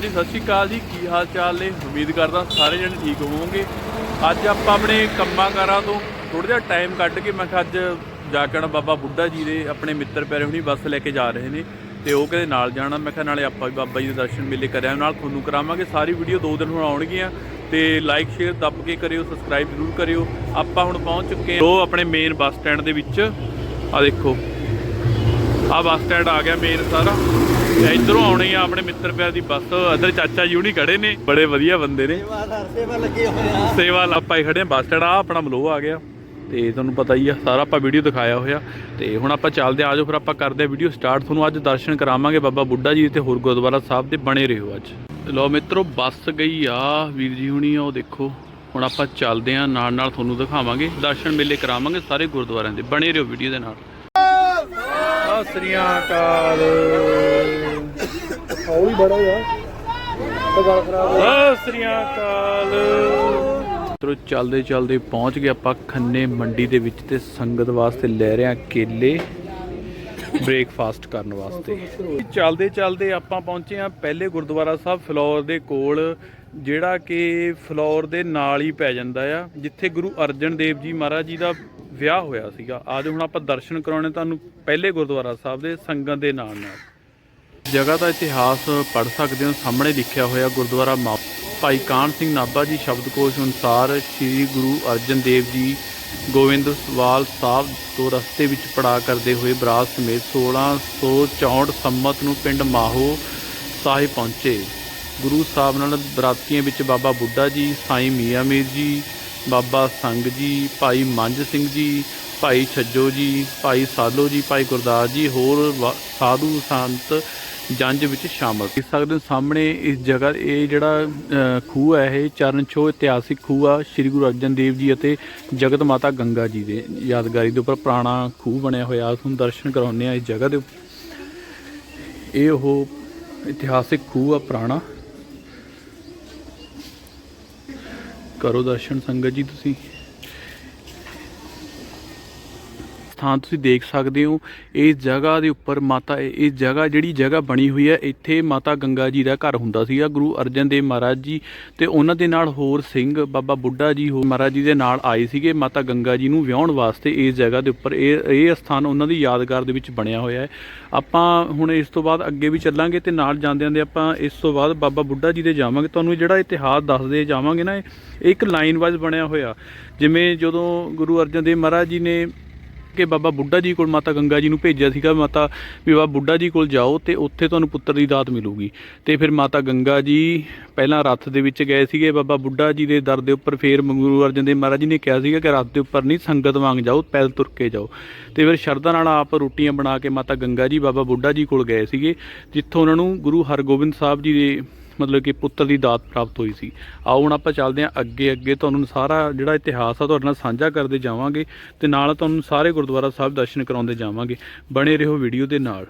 ਹਾਂਜੀ, ਸਤਿ ਸ਼੍ਰੀ ਅਕਾਲ ਜੀ। ਕੀ ਹਾਲ ਚਾਲ ਨੇ? ਉਮੀਦ ਕਰਦਾ ਸਾਰੇ ਜਣੇ ਠੀਕ ਹੋਵੋਗੇ। ਅੱਜ ਆਪਾਂ ਆਪਣੇ ਕੰਮਾਂ ਕਾਰਾਂ ਤੋਂ ਥੋੜਾ ਜਿਹਾ ਟਾਈਮ ਕੱਢ ਕੇ ਮੈਂ ਕਿਹਾ ਅੱਜ ਜਾ ਕੇ ਆਉਣਾ ਬਾਬਾ ਬੁੱਢਾ ਜੀ ਦੇ ਆਪਣੇ ਮਿੱਤਰ ਪਿਆਰੇ ਹੁਣੀ ਬੱਸ ਲੈ ਕੇ ਜਾ ਰਹੇ ਨੇ ਤੇ ਉਹ ਕਹਿੰਦੇ ਨਾਲ ਜਾਣਾ। ਮੈਂ ਕਿਹਾ ਨਾਲੇ ਆਪਾਂ ਵੀ ਬਾਬਾ ਜੀ ਦੇ ਦਰਸ਼ਨ ਮੇਲੇ ਕਰਿਆ, ਨਾਲ ਤੁਹਾਨੂੰ ਕਰਾਵਾਂਗੇ। ਸਾਰੀ ਵੀਡੀਓ ਦੋ ਦਿਨ ਹੁਣ ਆਉਣਗੀਆਂ ਤੇ ਲਾਈਕ ਸ਼ੇਅਰ ਦੱਬ ਕੇ ਕਰਿਓ ਸਬਸਕ੍ਰਾਈਬ ਜ਼ਰੂਰ ਕਰਿਓ। ਆਪਾਂ ਹੁਣ ਪਹੁੰਚ ਚੁੱਕੇ ਹਾਂ ਉਹ ਆਪਣੇ ਮੇਨ ਬੱਸ ਸਟੈਂਡ ਦੇ ਵਿੱਚ। ਆ ਦੇਖੋ। ਆ ਬੱਸ ਸਟੈਂਡ ਆ ਗਿਆ ਮੇਨ ਸਾਰਾ। ਇਧਰੋਂ ਆਉਣੀ ਆ ਆਪਣੇ ਮਿੱਤਰ ਪਿਆਰ ਦੀ ਬੱਸ। ਇੱਧਰ ਚਾਚਾ ਜੀ ਹੁਣੀ ਖੜੇ ਨੇ ਬੜੇ ਵਧੀਆ ਬੰਦੇ ਨੇ। ਸੇਵਾਦਾਰ ਸੇਵਾ ਲੱਗੇ ਹੋਏ ਆ। ਸੇਵਾ ਆਪਾਂ ਹੀ ਖੜੇ ਬੱਸ ਸਟੈਂਡ ਆ ਆਪਣਾ ਮਲੋਹ ਆ ਗਿਆ। ਤੇ ਤੁਹਾਨੂੰ ਪਤਾ ਹੀ ਆ ਸਾਰਾ ਆਪਾਂ ਵੀਡੀਓ ਦਿਖਾਇਆ ਹੋਇਆ। ਤੇ ਹੁਣ ਆਪਾਂ ਚੱਲਦੇ ਆਜੋ ਫਿਰ ਆਪਾਂ ਕਰਦੇ ਆ ਵੀਡੀਓ ਸਟਾਰਟ ਤੁਹਾਨੂੰ ਅੱਜ ਦਰਸ਼ਨ ਕਰਾਵਾਂਗੇ ਬਾਬਾ ਬੁੱਢਾ ਜੀ ਤੇ ਹੋਰ ਗੁਰਦੁਆਰਾ ਸਾਹਿਬ ਦੇ ਬਣੇ ਰਹੋ ਅੱਜ। ਲੋ ਮਿੱਤਰੋ ਬੱਸ ਗਈ ਆ ਵੀਰ ਜੀ ਹੁਣੀ ਆ ਉਹ ਦੇਖੋ। ਹੁਣ ਆਪਾਂ ਚੱਲਦੇ ਆ ਨਾਲ ਨਾਲ ਤੁਹਾਨੂੰ ਦਿਖਾਵਾਂਗੇ। ਦਰਸ਼ਨ ਮੇਲੇ ਕਰਾਵਾਂਗੇ ਸਾਰੇ ਗੁਰਦੁਆਰਿਆਂ ਦੇ ਬਣੇ ਰਹੋ ਵੀਡੀਓ ਦੇ ਨਾਲ। ਸਤਿ ਸ੍ਰੀ ਅਕਾਲ। ਹੌਲੀ ਬੜਾ ਯਾਰ ਤਾਂ ਗੱਲ ਖਰਾਬ ਸਤਿ ਸ੍ਰੀ ਅਕਾਲ। ਮਿੱਤਰੋ ਚੱਲਦੇ ਚੱਲਦੇ ਪਹੁੰਚ ਗਏ ਆਪਾਂ ਖੰਨੇ ਮੰਡੀ ਦੇ ਵਿੱਚ ਤੇ ਸੰਗਤ ਵਾਸਤੇ ਲੈ ਰਹੇ ਕੇਲੇ ਬ੍ਰੇਕਫਾਸਟ ਕਰਨ ਵਾਸਤੇ। ਚੱਲਦੇ ਚੱਲਦੇ ਆਪਾਂ ਪਹੁੰਚੇ ਹਾਂ ਪਹਿਲੇ ਗੁਰਦੁਆਰਾ ਸਾਹਿਬ ਫਲੋਰ ਦੇ ਕੋਲ, ਜਿਹੜਾ ਕਿ ਫਲੋਰ ਦੇ ਨਾਲ ਹੀ ਪੈ ਜਾਂਦਾ ਆ, ਜਿੱਥੇ ਗੁਰੂ ਅਰਜਨ ਦੇਵ ਜੀ ਮਹਾਰਾਜ ਜੀ ਦਾ ਵਿਆਹ ਹੋਇਆ ਸੀਗਾ। ਅੱਜ ਹੁਣ ਆਪਾਂ ਦਰਸ਼ਨ ਕਰਾਉਣੇ ਤੁਹਾਨੂੰ ਪਹਿਲੇ ਗੁਰਦੁਆਰਾ ਸਾਹਿਬ ਦੇ ਸੰਗਤ ਦੇ ਨਾਲ ਨਾਲ। ਜਗ੍ਹਾ ਦਾ ਇਤਿਹਾਸ ਪੜ੍ਹ ਸਕਦੇ ਹੋ। ਸਾਹਮਣੇ ਲਿਖਿਆ ਹੋਇਆ ਗੁਰਦੁਆਰਾ ਮਾ ਭਾਈ ਕਾਨ ਸਿੰਘ ਨਾਭਾ ਜੀ ਸ਼ਬਦਕੋਸ਼ ਅਨੁਸਾਰ ਸ੍ਰੀ ਗੁਰੂ ਅਰਜਨ ਦੇਵ ਜੀ ਗੋਬਿੰਦਵਾਲ ਸਾਹਿਬ ਤੋਂ ਰਸਤੇ ਵਿੱਚ ਪੜਾ ਕਰਦੇ ਹੋਏ ਬਰਾਤ ਸਮੇਤ 1664 ਸੰਮਤ ਨੂੰ ਪਿੰਡ ਮਾਹੋ ਸਾਹਿਬ ਪਹੁੰਚੇ। ਗੁਰੂ ਸਾਹਿਬ ਨਾਲ ਬਰਾਤੀਆਂ ਵਿੱਚ ਬਾਬਾ ਬੁੱਢਾ ਜੀ, ਸਾਈਂ ਮੀਆਂ ਮੀਰ ਜੀ, ਬਾਬਾ ਸੰਗ ਜੀ, ਭਾਈ ਮੰਜ ਸਿੰਘ ਜੀ, ਭਾਈ ਛੱਜੋ ਜੀ, ਭਾਈ ਸਾਲੋ ਜੀ, ਭਾਈ ਗੁਰਦਾਸ ਜੀ, ਹੋਰ ਵਾ- ਸਾਧੂ ਸੰਤ ਜੰਜ ਵਿੱਚ ਸ਼ਾਮਲ। ਦੇਖ ਸਕਦੇ ਹੋ ਸਾਹਮਣੇ ਇਸ ਜਗ੍ਹਾ ਇਹ ਜਿਹੜਾ ਖੂਹ ਹੈ, ਇਹ ਚਰਨ ਛੋਹ ਇਤਿਹਾਸਿਕ ਖੂਹ ਆ, ਸ੍ਰੀ ਗੁਰੂ ਅਰਜਨ ਦੇਵ ਜੀ ਅਤੇ ਜਗਤ ਮਾਤਾ ਗੰਗਾ ਜੀ ਦੇ। ਯਾਦਗਾਰੀ ਦੇ ਉੱਪਰ ਪੁਰਾਣਾ ਖੂਹ ਬਣਿਆ ਹੋਇਆ ਤੁਹਾਨੂੰ ਦਰਸ਼ਨ ਕਰਾਉਂਦੇ ਆ ਇਸ ਜਗ੍ਹਾ ਦੇ ਉੱਪਰ। ਇਹ ਉਹ ਇਤਿਹਾਸਿਕ ਖੂਹ ਆ, ਪੁਰਾਣਾ। ਕਰੋ ਦਰਸ਼ਨ ਸੰਗਤ ਜੀ ਤੁਸੀਂ। ਸਥਾਨ ਤੁਸੀਂ ਦੇਖ ਸਕਦੇ ਹੋ। ਇਸ ਜਗ੍ਹਾ ਦੇ ਉੱਪਰ ਮਾਤਾ, ਇਸ ਜਗ੍ਹਾ ਜਿਹੜੀ ਜਗ੍ਹਾ ਬਣੀ ਹੋਈ ਹੈ, ਇੱਥੇ ਮਾਤਾ ਗੰਗਾ ਜੀ ਦਾ ਘਰ ਹੁੰਦਾ ਸੀਗਾ, ਗੁਰੂ ਅਰਜਨ ਦੇਵ ਮਹਾਰਾਜ ਜੀ ਤੇ ਉਹਨਾਂ ਦੇ ਨਾਲ ਹੋਰ ਸਿੰਘ, ਬਾਬਾ ਬੁੱਢਾ ਜੀ ਹੋ ਮਹਾਰਾਜ ਜੀ ਦੇ ਨਾਲ ਆਏ ਸੀਗੇ। ਮਾਤਾ ਗੰਗਾ ਜੀ ਨੂੰ ਵਿਆਹਣ ਵਾਸਤੇ ਇਸ ਜਗ੍ਹਾ ਦੇ ਉੱਪਰ ਇਹ ਇਹ ਸਥਾਨ ਉਹਨਾਂ ਦੀ ਯਾਦਗਾਰ ਦੇ ਵਿੱਚ ਬਣਿਆ ਹੋਇਆ ਹੈ। ਆਪਾਂ ਹੁਣ ਇਸ ਤੋਂ ਬਾਅਦ ਅੱਗੇ ਵੀ ਚੱਲਾਂਗੇ ਤੇ ਨਾਲ ਜਾਂਦੇ ਜਾਂਦੇ ਆਪਾਂ ਇਸ ਤੋਂ ਬਾਅਦ ਬਾਬਾ ਬੁੱਢਾ ਜੀ ਦੇ ਜਾਵਾਂਗੇ। ਤੁਹਾਨੂੰ ਜਿਹੜਾ ਇਤਿਹਾਸ ਦੱਸਦੇ ਜਾਵਾਂਗੇ ਨਾ, ਇਹ ਇੱਕ ਲਾਈਨ ਵਾਈਜ਼ ਬਣਿਆ ਹੋਇਆ। ਜਿਵੇਂ ਜਦੋਂ ਗੁਰੂ ਅਰਜਨ ਦੇਵ ਮਹਾਰਾਜ ਜੀ ਨੇ ਕਿ ਬਾਬਾ ਬੁੱਢਾ ਜੀ ਕੋਲ ਮਾਤਾ ਗੰਗਾ ਜੀ ਨੂੰ ਭੇਜਿਆ ਸੀਗਾ, ਮਾਤਾ ਵੀ ਬਾਬਾ ਬੁੱਢਾ ਜੀ ਕੋਲ ਜਾਓ ਤੇ ਉੱਥੇ ਤੁਹਾਨੂੰ ਪੁੱਤਰ ਦੀ ਦਾਤ ਮਿਲੂਗੀ। ਤੇ ਫਿਰ ਮਾਤਾ ਗੰਗਾ ਜੀ ਪਹਿਲਾਂ ਰੱਥ ਦੇ ਵਿੱਚ ਗਏ ਸੀਗੇ, ਬਾਬਾ ਬੁੱਢਾ ਜੀ ਦੇ ਦਰ ਦੇ ਉੱਪਰ ਫਿਰ ਗੁਰੂ ਅਰਜਨ ਦੇਵ ਮਹਾਰਾਜ ਜੀ ਨੇ ਕਿਹਾ ਸੀਗਾ ਕਿ ਰੱਥ ਦੇ ਉੱਪਰ ਨਹੀਂ, ਸੰਗਤ ਵਾਂਗ ਜਾਓ ਪੈਦਲ ਤੁਰ ਕੇ ਜਾਓ। ਤੇ ਫਿਰ ਸ਼ਰਧਾ ਨਾਲ ਆਪ ਰੋਟੀਆਂ ਬਣਾ ਕੇ ਮਾਤਾ ਗੰਗਾ ਜੀ, ਬਾਬਾ ਬੁੱਢਾ ਜੀ ਕੋਲ ਗਏ ਸੀਗੇ, ਜਿੱਥੋਂ ਉਹਨਾਂ ਨੂੰ ਗੁਰੂ ਹਰਗੋਬਿੰਦ ਸਾਹਿਬ ਜੀ ਦੇ ਮਤਲਬ ਕਿ ਪੁੱਤਰ ਦੀ ਦਾਤ ਪ੍ਰਾਪਤ ਹੋਈ ਸੀ। ਆਓ ਹੁਣ ਆਪਾਂ ਚੱਲਦੇ ਹਾਂ ਅੱਗੇ ਅੱਗੇ ਤੁਹਾਨੂੰ ਸਾਰਾ ਜਿਹੜਾ ਇਤਿਹਾਸ ਆ ਤੁਹਾਡੇ ਨਾਲ ਸਾਂਝਾ ਕਰਦੇ ਜਾਵਾਂਗੇ ਤੇ ਨਾਲ ਤੁਹਾਨੂੰ ਸਾਰੇ ਗੁਰਦੁਆਰਾ ਸਾਹਿਬ ਦਰਸ਼ਨ ਕਰਾਉਂਦੇ ਜਾਵਾਂਗੇ। ਬਣੇ ਰਹੋ ਵੀਡੀਓ ਦੇ ਨਾਲ।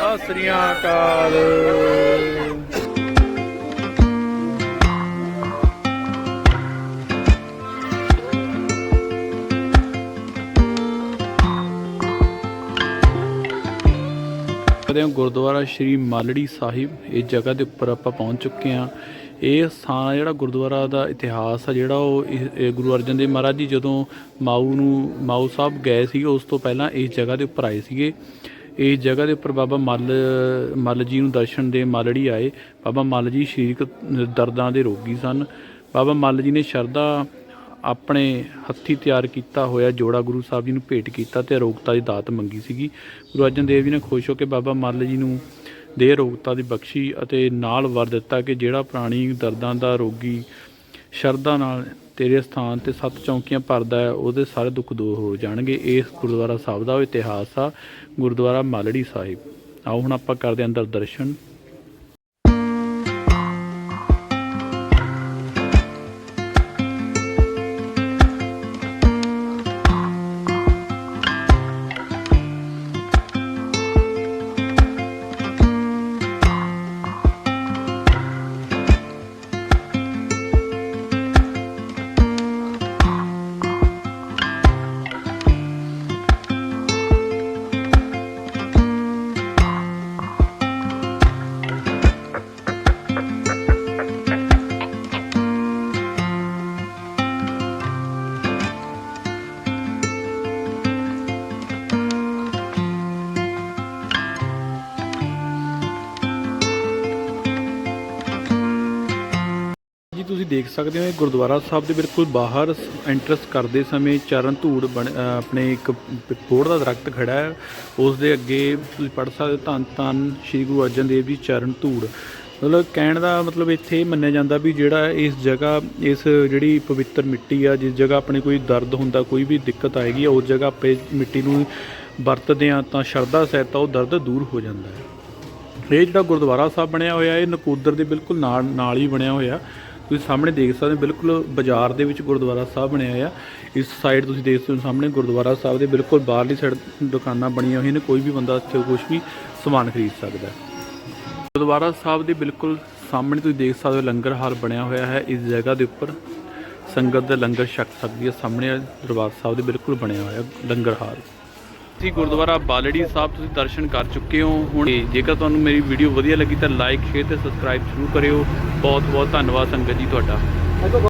ਸਤਿ ਸ੍ਰੀ ਅਕਾਲ। ਕਦੇ ਗੁਰਦੁਆਰਾ ਸ਼੍ਰੀ ਮਾਲੜੀ ਸਾਹਿਬ ਇਸ ਜਗ੍ਹਾ ਦੇ ਉੱਪਰ ਆਪਾਂ ਪਹੁੰਚ ਚੁੱਕੇ ਹਾਂ। ਇਹ ਸਥਾਨ ਜਿਹੜਾ ਗੁਰਦੁਆਰਾ ਦਾ ਇਤਿਹਾਸ ਆ, ਜਿਹੜਾ ਉਹ ਇਹ ਗੁਰੂ ਅਰਜਨ ਦੇਵ ਮਹਾਰਾਜ ਜੀ ਜਦੋਂ ਮਾਊ ਨੂੰ, ਮਾਊ ਸਾਹਿਬ ਗਏ ਸੀਗੇ, ਉਸ ਤੋਂ ਪਹਿਲਾਂ ਇਸ ਜਗ੍ਹਾ ਦੇ ਉੱਪਰ ਆਏ ਸੀਗੇ। ਇਸ ਜਗ੍ਹਾ ਦੇ ਉੱਪਰ ਬਾਬਾ ਮੱਲ ਮੱਲ ਜੀ ਨੂੰ ਦਰਸ਼ਨ ਦੇ ਮਾਲੜੀ ਆਏ। ਬਾਬਾ ਮੱਲ ਜੀ ਸਰੀਰਕ ਦਰਦਾਂ ਦੇ ਰੋਗੀ ਸਨ। ਬਾਬਾ ਮੱਲ ਜੀ ਨੇ ਸ਼ਰਧਾ ਆਪਣੇ ਹੱਥੀ ਤਿਆਰ ਕੀਤਾ ਹੋਇਆ ਜੋੜਾ ਗੁਰੂ ਸਾਹਿਬ ਜੀ ਨੂੰ ਭੇਟ ਕੀਤਾ ਤੇ ਅਰੋਗਤਾ ਦੀ ਦਾਤ ਮੰਗੀ ਸੀਗੀ। ਗੁਰੂ ਅਰਜਨ ਦੇਵ ਜੀ ਨੇ ਖੁਸ਼ ਹੋ ਕੇ ਬਾਬਾ ਮੱਲ ਜੀ ਨੂੰ ਦੇ ਅਰੋਗਤਾ ਦੀ ਬਖਸ਼ੀ ਅਤੇ ਨਾਲ ਵਰ ਦਿੱਤਾ ਕਿ ਜਿਹੜਾ ਪ੍ਰਾਣੀ ਦਰਦਾਂ ਦਾ ਰੋਗੀ ਸ਼ਰਧਾ ਨਾਲ ਤੇਰੇ ਸਥਾਨ ਤੇ ਸੱਤ ਚੌਂਕੀਆਂ ਭਰਦਾ ਹੈ, ਉਹਦੇ ਸਾਰੇ ਦੁੱਖ ਦੂਰ ਹੋ ਜਾਣਗੇ। ਇਸ ਗੁਰਦੁਆਰਾ ਸਾਹਿਬ ਦਾ ਇਤਿਹਾਸ ਆ, ਗੁਰਦੁਆਰਾ ਮਾਲੜੀ ਸਾਹਿਬ। ਆਓ ਹੁਣ ਆਪਾਂ ਕਰਦੇ ਹਾਂ ਅੰਦਰ ਦਰਸ਼ਨ। ਤੁਸੀਂ ਦੇਖ ਸਕਦੇ ਹੋ, ਇਹ ਗੁਰਦੁਆਰਾ ਸਾਹਿਬ ਦੇ ਬਿਲਕੁਲ ਬਾਹਰ ਐਂਟਰਸ ਕਰਦੇ ਸਮੇਂ ਚਰਨ ਧੂੜ ਬਣ- ਆਪਣੇ ਇੱਕ ਬੋੜ ਦਾ ਦਰਖਤ ਖੜਾ ਹੈ। ਉਸ ਦੇ ਅੱਗੇ ਤੁਸੀਂ ਪੜ੍ਹ ਸਕਦੇ ਹੋ, ਧੰਨ ਧੰਨ ਸ੍ਰੀ ਗੁਰੂ ਅਰਜਨ ਦੇਵ ਜੀ ਚਰਨ ਧੂੜ। ਮਤਲਬ ਕਹਿਣ ਦਾ ਮਤਲਬ ਇੱਥੇ ਇਹ ਮੰਨਿਆ ਜਾਂਦਾ ਵੀ ਜਿਹੜਾ ਇਸ ਜਗ੍ਹਾ, ਇਸ ਜਿਹੜੀ ਪਵਿੱਤਰ ਮਿੱਟੀ ਆ, ਜਿਸ ਜਗ੍ਹਾ ਆਪਣੇ ਕੋਈ ਦਰਦ ਹੁੰਦਾ, ਕੋਈ ਵੀ ਦਿੱਕਤ ਆਏਗੀ, ਉਸ ਜਗ੍ਹਾ ਆਪੇ ਮਿੱਟੀ ਨੂੰ ਵਰਤਦੇ ਆ ਤਾਂ ਸ਼ਰਧਾ ਸਹਿਤ ਉਹ ਦਰਦ ਦੂਰ ਹੋ ਜਾਂਦਾ ਹੈ। ਇਹ ਜਿਹੜਾ ਗੁਰਦੁਆਰਾ ਸਾਹਿਬ ਬਣਿਆ ਹੋਇਆ, ਇਹ ਨਕੋਦਰ ਦੇ ਬਿਲਕੁਲ ਨਾਲ ਨਾਲ ਹੀ ਬਣਿਆ ਹੋਇਆ। ਤੁਸੀਂ ਸਾਹਮਣੇ ਦੇਖ ਸਕਦੇ ਹੋ, ਬਿਲਕੁਲ ਬਾਜ਼ਾਰ ਦੇ ਵਿੱਚ ਗੁਰਦੁਆਰਾ ਸਾਹਿਬ ਬਣਿਆ ਹੋਇਆ। ਇਸ ਸਾਈਡ ਤੁਸੀਂ ਦੇਖ ਸਕਦੇ ਹੋ ਸਾਹਮਣੇ ਗੁਰਦੁਆਰਾ ਸਾਹਿਬ ਦੇ ਬਿਲਕੁਲ ਬਾਹਰਲੀ ਸਾਈਡ ਦੁਕਾਨਾਂ ਬਣੀਆਂ ਹੋਈਆਂ ਨੇ, ਕੋਈ ਵੀ ਬੰਦਾ ਇੱਥੇ ਕੁਝ ਵੀ ਸਮਾਨ ਖਰੀਦ ਸਕਦਾ ਗੁਰਦੁਆਰਾ ਸਾਹਿਬ ਦੇ ਬਿਲਕੁਲ ਸਾਹਮਣੇ ਤੁਸੀਂ ਦੇਖ ਸਕਦੇ ਹੋ ਲੰਗਰ ਹਾਲ ਬਣਿਆ ਹੋਇਆ ਹੈ, ਇਸ ਜਗ੍ਹਾ ਦੇ ਉੱਪਰ ਸੰਗਤ ਦਾ ਲੰਗਰ ਛਕ ਸਕਦੀ ਹੈ, ਸਾਹਮਣੇ ਦਰਬਾਰ ਸਾਹਿਬ ਦੇ ਬਿਲਕੁਲ ਬਣਿਆ ਹੋਇਆ ਲੰਗਰ ਹਾਲ। ਤੁਸੀਂ ਗੁਰਦੁਆਰਾ ਬਾਲੜੀ ਸਾਹਿਬ ਤੁਸੀਂ ਦਰਸ਼ਨ ਕਰ ਚੁੱਕੇ ਹੋ। ਹੁਣ ਜੇਕਰ ਤੁਹਾਨੂੰ ਮੇਰੀ ਵੀਡੀਓ ਵਧੀਆ ਲੱਗੀ ਤਾਂ ਲਾਈਕ ਸ਼ੇਅਰ ਤੇ ਸਬਸਕ੍ਰਾਈਬ ਜ਼ਰੂਰ ਕਰਿਓ। ਬਹੁਤ ਬਹੁਤ ਧੰਨਵਾਦ ਸੰਗਤ ਜੀ ਤੁਹਾਡਾ।